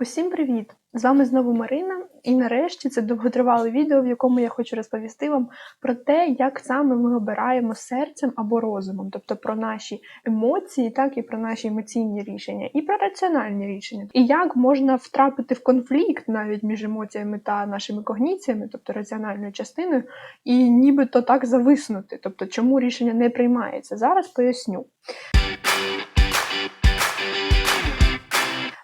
Усім привіт! З вами знову Марина, і нарешті це довготривале відео, в якому я хочу розповісти вам про те, як саме ми обираємо серцем або розумом, тобто про наші емоції, так і про наші емоційні рішення, і про раціональні рішення, і як можна втрапити в конфлікт навіть між емоціями та нашими когніціями, тобто раціональною частиною, і нібито так зависнути, тобто чому рішення не приймається. Зараз поясню.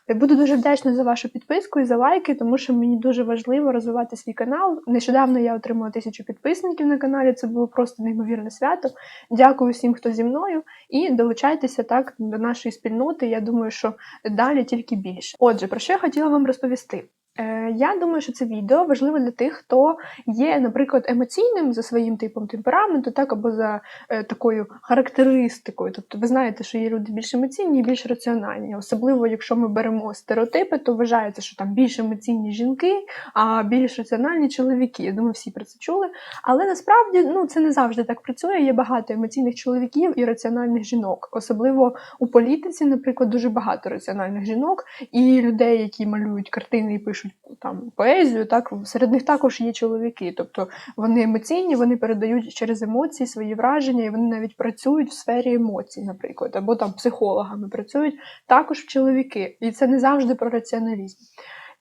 Буду дуже вдячна за вашу підписку і за лайки, тому що мені дуже важливо розвивати свій канал. Нещодавно я отримала тисячу підписників на каналі. Це було просто неймовірне свято. Дякую всім, хто зі мною, і долучайтеся так до нашої спільноти. Я думаю, що далі тільки більше. Отже, про що я хотіла вам розповісти. Е, Я думаю, що це відео важливе для тих, хто є, наприклад, емоційним за своїм типом темпераменту, так або за е, такою характеристикою. Тобто, ви знаєте, що є люди більш емоційні і більш раціональні. Особливо, якщо ми беремо стереотипи, то вважається, що там більш емоційні жінки, а більш раціональні чоловіки. Я думаю, всі про це чули. Але насправді ну це не завжди так працює. Є багато емоційних чоловіків і раціональних жінок. Особливо у політиці, наприклад, дуже багато раціональних жінок і людей, які малюють картини і пишуть там поезію, так серед них також є чоловіки. Тобто вони емоційні, вони передають через емоції свої враження, і вони навіть працюють в сфері емоцій, наприклад, або там психологами працюють також чоловіки. І це не завжди про раціоналізм.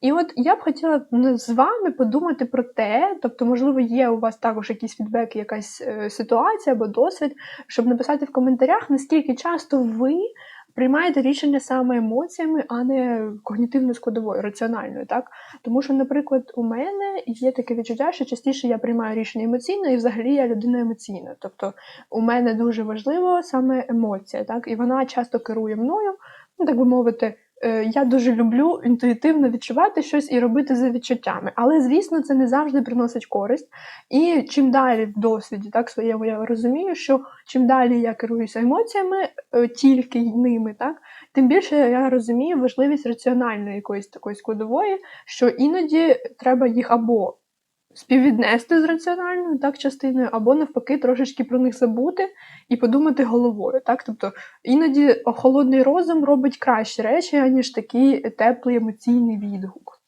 І от я б хотіла з вами подумати про те, тобто, можливо, є у вас також якісь фідбеки, якась е, ситуація або досвід, щоб написати в коментарях, наскільки часто ви приймаєте рішення саме емоціями, а не когнітивною складовою, раціональною. так? Тому що, наприклад, у мене є таке відчуття, що частіше я приймаю рішення емоційно, і взагалі я людина емоційна. Тобто у мене дуже важливо саме емоція, так? і вона часто керує мною, ну так би мовити. Е, я дуже люблю інтуїтивно відчувати щось і робити за відчуттями. Але, звісно, це не завжди приносить користь. І чим далі в досвіді, так своєму я розумію, що чим далі я керуюся емоціями, е, тільки ними, так, тим більше я розумію важливість раціональної якоїсь такої складової, що іноді треба їх або співвіднести з раціональною так, частиною, або навпаки, трошечки про них забути і подумати головою. Так? Тобто іноді холодний розум робить кращі речі, аніж такий теплий емоційний відгук.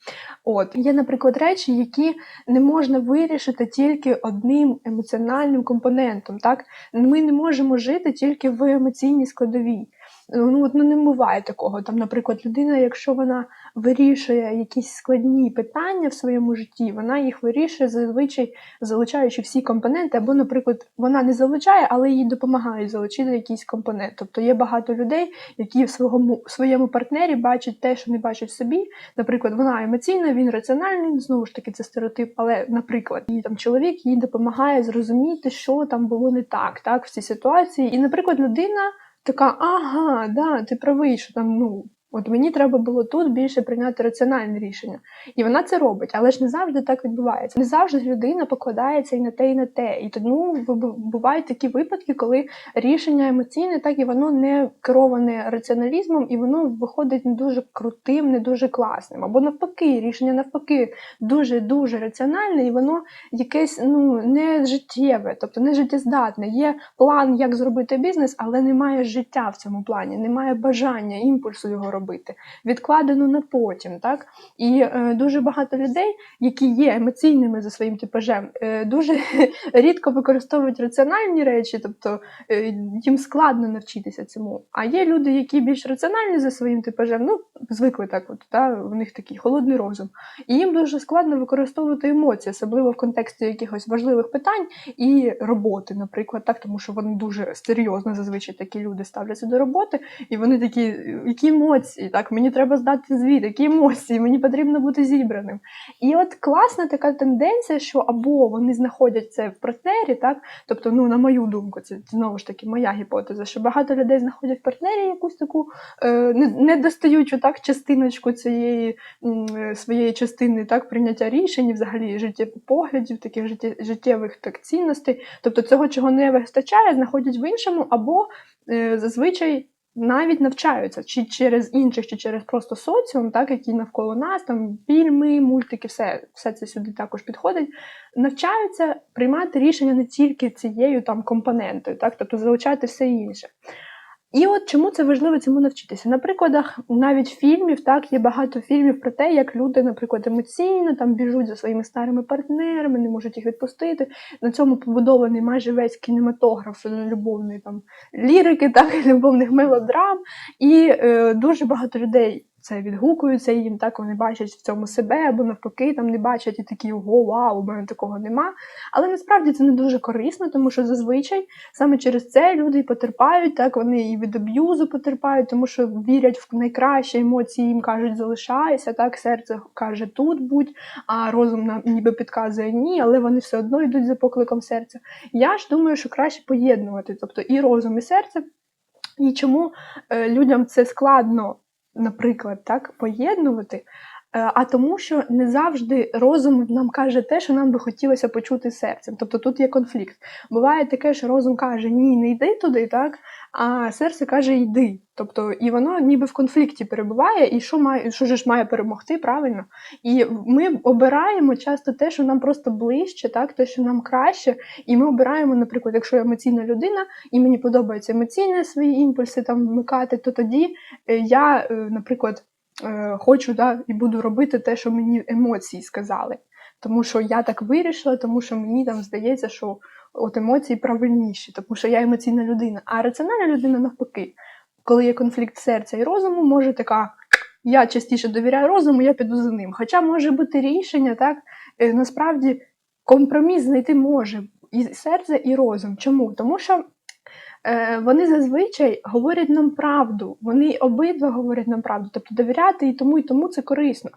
От є, наприклад, речі, які не можна вирішити тільки одним емоціональним компонентом. Так, ми не можемо жити тільки в емоційній складовій. Ну от ну не буває такого. Там, наприклад, людина, якщо вона вирішує якісь складні питання в своєму житті, вона їх вирішує зазвичай залучаючи всі компоненти, або, наприклад, вона не залучає, але їй допомагають залучити якийсь компонент. Тобто є багато людей, які в своєму своєму партнері бачать те, що не бачать собі. Наприклад, вона емоційна, він раціональний, знову ж таки, це стереотип, але, наприклад, її там чоловік їй допомагає зрозуміти, що там було не так, так в цій ситуації. І, наприклад, людина така, ага, да, ти правий, що там, ну, От мені треба було тут більше прийняти раціональне рішення. І вона це робить, але ж не завжди так відбувається. Не завжди людина покладається і на те, і на те. І тому бувають такі випадки, коли рішення емоційне, так і воно не кероване раціоналізмом, і воно виходить не дуже крутим, не дуже класним. Або навпаки, рішення навпаки дуже-дуже раціональне, і воно якесь ну не життєве, тобто не життєздатне. Є план, як зробити бізнес, але немає життя в цьому плані, немає бажання, імпульсу його робити робити, відкладено на потім. так? І е, дуже багато людей, які є емоційними за своїм типажем, е, дуже рідко використовують раціональні речі, тобто е, їм складно навчитися цьому. А є люди, які більш раціональні за своїм типажем, ну, звикли так, от, та, в них такий холодний розум. І їм дуже складно використовувати емоції, особливо в контексті якихось важливих питань і роботи, наприклад, так, тому що вони дуже серйозно зазвичай такі люди ставляться до роботи, і вони такі, які емоції емоції. Так, мені треба здати звіт, які емоції, мені потрібно бути зібраним. І от класна така тенденція, що або вони знаходять це в партнері, так, тобто, ну, на мою думку, це знову ж таки моя гіпотеза, що багато людей знаходять в партнері якусь таку е, недостаючу так, частиночку цієї е, своєї частини так, прийняття рішень, взагалі життєвих поглядів, таких життєвих так, цінностей. Тобто цього, чого не вистачає, знаходять в іншому, або е, зазвичай навіть навчаються чи через інших, чи через просто соціум, так які навколо нас, там фільми, мультики, все все це сюди також підходить. Навчаються приймати рішення не тільки цією там компонентою, так, тобто залучати все інше. І от чому це важливо цьому навчитися? На прикладах навіть фільмів, так є багато фільмів про те, як люди, наприклад, емоційно там біжуть за своїми старими партнерами, не можуть їх відпустити. На цьому побудований майже весь кінематограф любовної там лірики, так любовних мелодрам, і е, дуже багато людей це відгукуються їм, так вони бачать в цьому себе, або навпаки, там не бачать і такі ого, вау, у мене такого нема. Але насправді це не дуже корисно, тому що зазвичай саме через це люди і потерпають, так вони і від аб'юзу потерпають, тому що вірять в найкращі емоції, їм кажуть, залишайся, так серце каже тут будь, а розум нам ніби підказує ні, але вони все одно йдуть за покликом серця. Я ж думаю, що краще поєднувати, тобто і розум, і серце. І чому е, людям це складно наприклад, так, поєднувати, а тому, що не завжди розум нам каже те, що нам би хотілося почути серцем. Тобто тут є конфлікт. Буває таке, що розум каже Ні, не йди туди, так, а серце каже Йди. Тобто, і воно ніби в конфлікті перебуває, і що має, що ж має перемогти правильно. І ми обираємо часто те, що нам просто ближче, так, те, що нам краще. І ми обираємо, наприклад, якщо я емоційна людина, і мені подобається емоційні свої імпульси там вмикати, то тоді е, я, е, наприклад, е, хочу да, і буду робити те, що мені емоції сказали. Тому що я так вирішила, тому що мені там здається, що от емоції правильніші, тому що я емоційна людина. А раціональна людина навпаки коли є конфлікт серця і розуму, може така. Я частіше довіряю розуму, я піду за ним. Хоча може бути рішення, так е, насправді компроміс знайти може і серце, і розум. Чому? Тому що вони зазвичай говорять нам правду, вони обидва говорять нам правду, тобто довіряти і тому, і тому це корисно.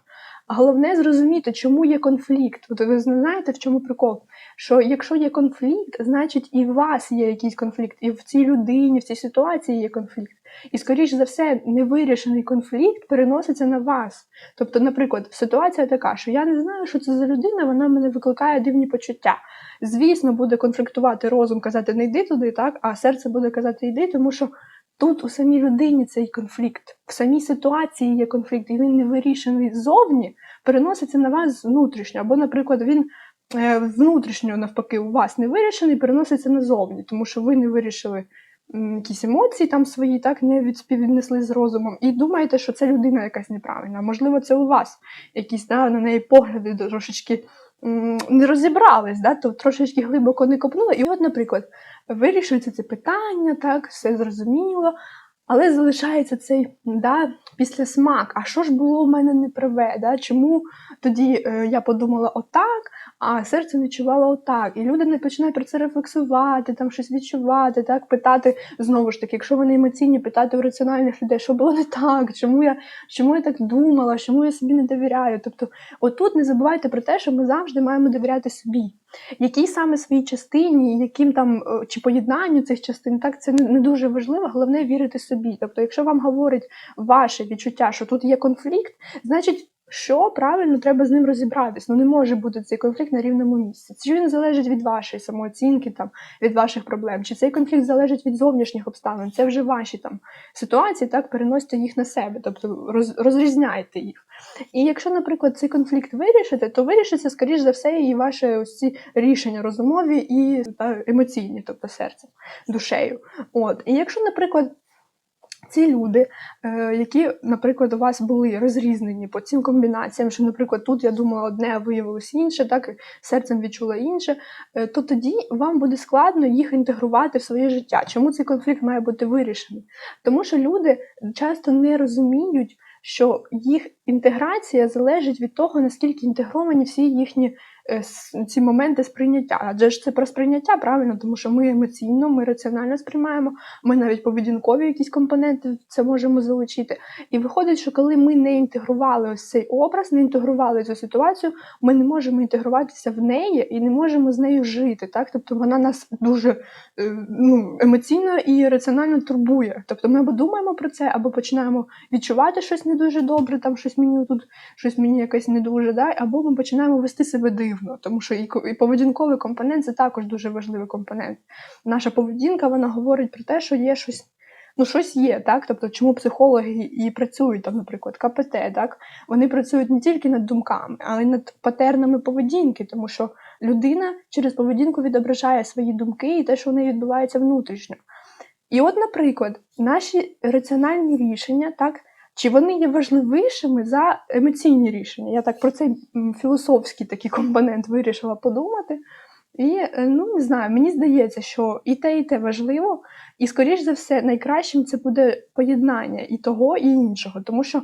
Головне зрозуміти, чому є конфлікт. От ви знаєте, в чому прикол? Що якщо є конфлікт, значить і у вас є якийсь конфлікт, і в цій людині, в цій ситуації є конфлікт. І, скоріш за все, невирішений конфлікт переноситься на вас. Тобто, наприклад, ситуація така, що я не знаю, що це за людина, вона мене викликає дивні почуття. Звісно, буде конфліктувати розум, казати не йди туди, так, а серце буде казати йди, тому що тут у самій людині цей конфлікт, в самій ситуації є конфлікт, і він не вирішений ззовні, переноситься на вас внутрішньо. Або, наприклад, він е, внутрішньо, навпаки, у вас не вирішений, переноситься назовні, тому що ви не вирішили якісь емоції там свої, так не відспіввіднесли з розумом, і думаєте, що це людина якась неправильна. Можливо, це у вас якісь да, на неї погляди трошечки не розібрались, да, то трошечки глибоко не копнули. І от, наприклад, вирішується це питання, так, все зрозуміло. Але залишається цей да, післясмак. А що ж було в мене неправе? Да? Чому тоді е, я подумала отак, а серце відчувало отак. І люди не починають про це рефлексувати, там щось відчувати, так, питати знову ж таки, якщо вони емоційні, питати у раціональних людей, що було не так, чому я чому я так думала, чому я собі не довіряю. Тобто, отут не забувайте про те, що ми завжди маємо довіряти собі. Якій саме своїй частині, яким там е, чи поєднанню цих частин, так це не дуже важливо, головне вірити собі. Тобто, якщо вам говорить ваше відчуття, що тут є конфлікт, значить що правильно треба з ним розібратись. Ну не може бути цей конфлікт на рівному місці. Чи він залежить від вашої самооцінки, там від ваших проблем, чи цей конфлікт залежить від зовнішніх обставин? Це вже ваші там ситуації, так переносите їх на себе, тобто роз, розрізняйте їх. І якщо, наприклад, цей конфлікт вирішити, то вирішиться, скоріш за все, і ваші ось ці рішення розумові і та, емоційні, тобто серцем, душею. От і якщо, наприклад. Ці люди, е, які, наприклад, у вас були розрізнені по цим комбінаціям, що, наприклад, тут я думала одне, а виявилось інше, так серцем відчула інше, е, то тоді вам буде складно їх інтегрувати в своє життя. Чому цей конфлікт має бути вирішений? Тому що люди часто не розуміють, що їх інтеграція залежить від того, наскільки інтегровані всі їхні ці моменти сприйняття. Адже ж це про сприйняття правильно, тому що ми емоційно, ми раціонально сприймаємо, ми навіть поведінкові якісь компоненти це можемо залучити. І виходить, що коли ми не інтегрували ось цей образ, не інтегрували цю ситуацію, ми не можемо інтегруватися в неї і не можемо з нею жити. Так? Тобто вона нас дуже е, ну, емоційно і раціонально турбує. Тобто ми або думаємо про це, або починаємо відчувати щось не дуже добре, там щось мені тут, щось мені якесь не дуже, да? або ми починаємо вести себе дивно дивно, тому що і і поведінковий компонент це також дуже важливий компонент. Наша поведінка вона говорить про те, що є щось. Ну, щось є, так? Тобто, чому психологи і працюють, там, наприклад, КПТ, так? Вони працюють не тільки над думками, але й над патернами поведінки, тому що людина через поведінку відображає свої думки і те, що в неї відбувається внутрішньо. І от, наприклад, наші раціональні рішення, так, чи вони є важливішими за емоційні рішення? Я так про цей філософський такий компонент вирішила подумати. І е, ну не знаю, мені здається, що і те, і те важливо, і скоріш за все, найкращим це буде поєднання і того, і іншого, тому що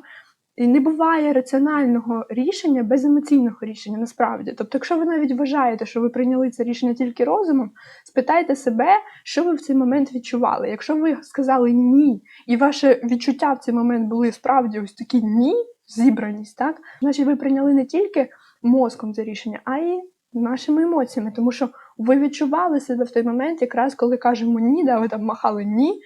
і не буває раціонального рішення без емоційного рішення, насправді. Тобто, якщо ви навіть вважаєте, що ви прийняли це рішення тільки розумом, спитайте себе, що ви в цей момент відчували. Якщо ви сказали ні, і ваше відчуття в цей момент були справді ось такі ні, зібраність, так значить ви прийняли не тільки мозком це рішення, а й нашими емоціями, тому що ви відчували себе в той момент, якраз коли кажемо ні, да, ви там махали ні.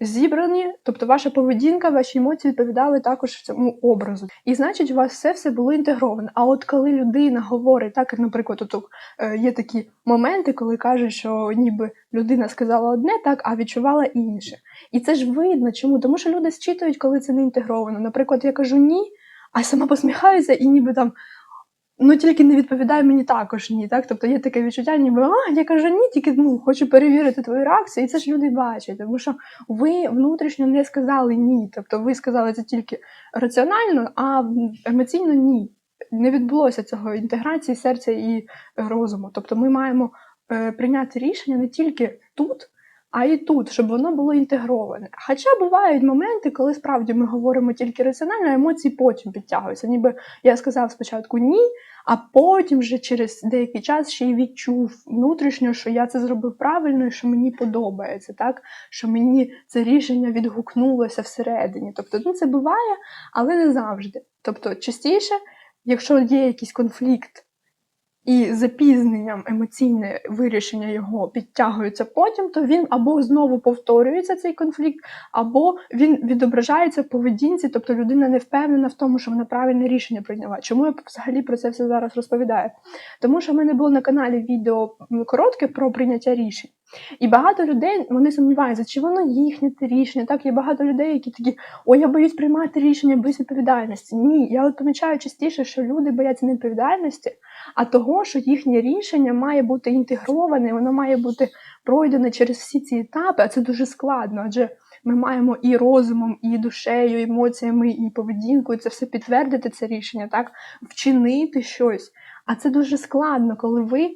Зібрані, тобто ваша поведінка, ваші емоції відповідали також цьому образу. І значить, у вас все все було інтегровано. А от коли людина говорить, так як, наприклад, от, е, є такі моменти, коли кажуть, що ніби людина сказала одне, так, а відчувала інше. І це ж видно. Чому? Тому що люди зчитують, коли це не інтегровано. Наприклад, я кажу ні, а сама посміхаюся і ніби там. Ну, тільки не відповідає мені також ні. Так? Тобто є таке відчуття, ніби а, я кажу ні, тільки ну, хочу перевірити твою реакцію, і це ж люди бачать, тому що ви внутрішньо не сказали ні. Тобто ви сказали це тільки раціонально, а емоційно ні. Не відбулося цього інтеграції серця і розуму. Тобто ми маємо е, прийняти рішення не тільки тут, а і тут, щоб воно було інтегроване. Хоча бувають моменти, коли справді ми говоримо тільки раціонально, а емоції потім підтягуються. Ніби я сказав спочатку ні, а потім вже через деякий час ще й відчув внутрішньо, що я це зробив правильно і що мені подобається, так що мені це рішення відгукнулося всередині. Тобто, ну це буває, але не завжди. Тобто, частіше, якщо є якийсь конфлікт. І запізненням емоційне вирішення його підтягується потім, то він або знову повторюється цей конфлікт, або він відображається в поведінці, тобто людина не впевнена в тому, що вона правильне рішення прийняла. Чому я взагалі про це все зараз розповідаю? Тому що в мене було на каналі відео коротке про прийняття рішень. І багато людей вони сумніваються, чи воно їхнє те рішення. Так, є багато людей, які такі, ой, я боюсь приймати рішення без відповідальності. Ні, я от помічаю частіше, що люди бояться не відповідальності, а того, що їхнє рішення має бути інтегроване, воно має бути пройдене через всі ці етапи, а це дуже складно, адже ми маємо і розумом, і душею, і емоціями, і поведінкою це все підтвердити, це рішення, так, вчинити щось. А це дуже складно, коли ви.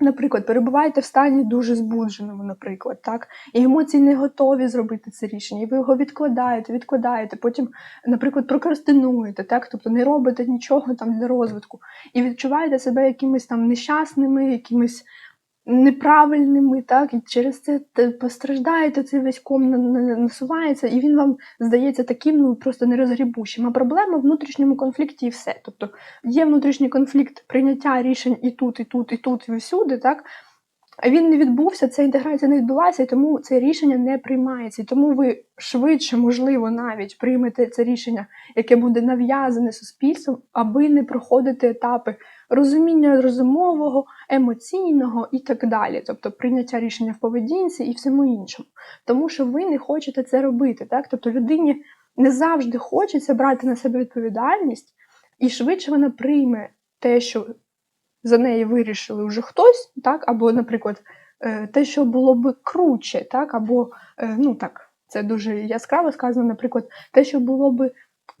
Наприклад, перебуваєте в стані дуже збудженому, наприклад, так, і емоції не готові зробити це рішення, і ви його відкладаєте, відкладаєте, потім, наприклад, прокрастинуєте, так, тобто не робите нічого там для розвитку, і відчуваєте себе якимись там нещасними, якимись неправильними, так, і через це постраждаєте, цей весь ком насувається, і він вам здається таким ну, просто нерозгрібущим. А проблема в внутрішньому конфлікті і все. Тобто є внутрішній конфлікт прийняття рішень і тут, і тут, і тут, і всюди, так. А він не відбувся, ця інтеграція не відбулася, і тому це рішення не приймається. І тому ви швидше, можливо, навіть приймете це рішення, яке буде нав'язане суспільством, аби не проходити етапи розуміння розумового, емоційного і так далі, тобто прийняття рішення в поведінці і всьому іншому. Тому що ви не хочете це робити. Так? Тобто людині не завжди хочеться брати на себе відповідальність, і швидше вона прийме те, що за неї вирішили вже хтось, так, або, наприклад, е, те, що було б круче, так, або, е, ну так, це дуже яскраво сказано, наприклад, те, що було б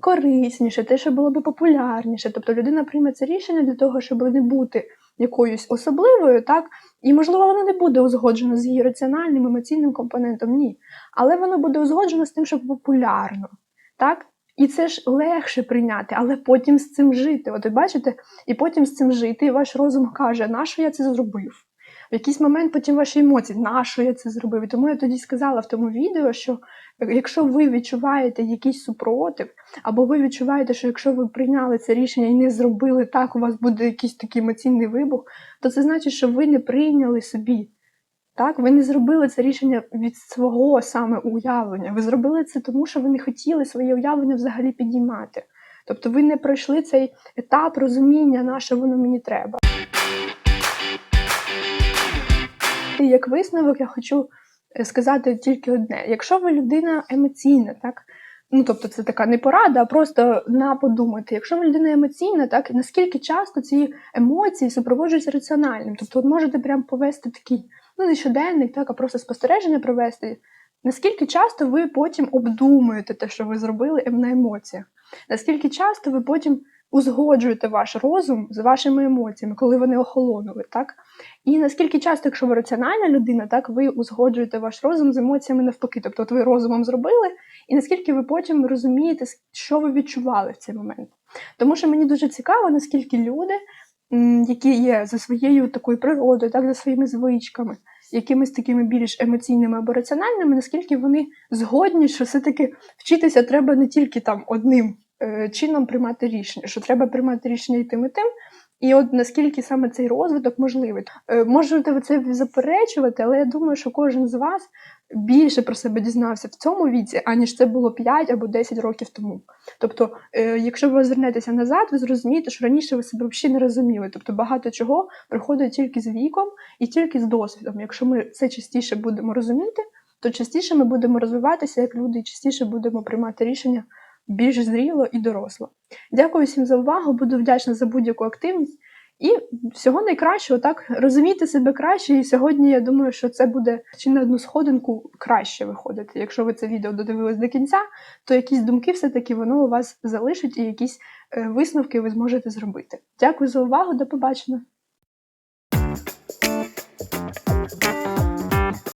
корисніше, те, що було б популярніше. Тобто людина прийме це рішення для того, щоб не бути якоюсь особливою, так, і, можливо, воно не буде узгоджено з її раціональним, емоційним компонентом, ні. Але воно буде узгоджено з тим, що популярно. так. І це ж легше прийняти, але потім з цим жити. От ви бачите, і потім з цим жити, і ваш розум каже, на що я це зробив? В якийсь момент потім ваші емоції, на що я це зробив? Тому я тоді сказала в тому відео, що якщо ви відчуваєте якийсь супротив, або ви відчуваєте, що якщо ви прийняли це рішення і не зробили так, у вас буде якийсь такий емоційний вибух, то це значить, що ви не прийняли собі так, ви не зробили це рішення від свого саме уявлення. Ви зробили це тому, що ви не хотіли своє уявлення взагалі підіймати. Тобто ви не пройшли цей етап розуміння, на що воно мені треба. І як висновок я хочу е, сказати тільки одне: якщо ви людина емоційна, так. Ну, тобто, це така не порада, а просто на подумати. Якщо ви людина емоційна, так наскільки часто ці емоції супроводжуються раціональним? Тобто, от можете прям повести такий ну не щоденник, так, а просто спостереження провести. Наскільки часто ви потім обдумуєте те, що ви зробили ем, на емоціях? Наскільки часто ви потім узгоджуєте ваш розум з вашими емоціями, коли вони охолонули, так? І наскільки часто, якщо ви раціональна людина, так ви узгоджуєте ваш розум з емоціями навпаки. Тобто, от ви розумом зробили, і наскільки ви потім розумієте, що ви відчували в цей момент. Тому що мені дуже цікаво, наскільки люди, які є за своєю такою природою, так, за своїми звичками, якимись такими більш емоційними або раціональними, наскільки вони згодні, що все-таки вчитися треба не тільки там одним чином приймати рішення, що треба приймати рішення і тим, і тим. І от наскільки саме цей розвиток можливий. Е, Можете ви це заперечувати, але я думаю, що кожен з вас більше про себе дізнався в цьому віці, аніж це було 5 або 10 років тому. Тобто, е, якщо ви звернетеся назад, ви зрозумієте, що раніше ви себе взагалі не розуміли. Тобто багато чого приходить тільки з віком і тільки з досвідом. Якщо ми це частіше будемо розуміти, то частіше ми будемо розвиватися як люди, і частіше будемо приймати рішення більш зріло і доросло. Дякую всім за увагу, буду вдячна за будь-яку активність. І всього найкращого, так розумійте себе краще. І сьогодні я думаю, що це буде чи на одну сходинку краще виходити. Якщо ви це відео додивились до кінця, то якісь думки все-таки воно у вас залишить, і якісь е, висновки ви зможете зробити. Дякую за увагу, до побачення.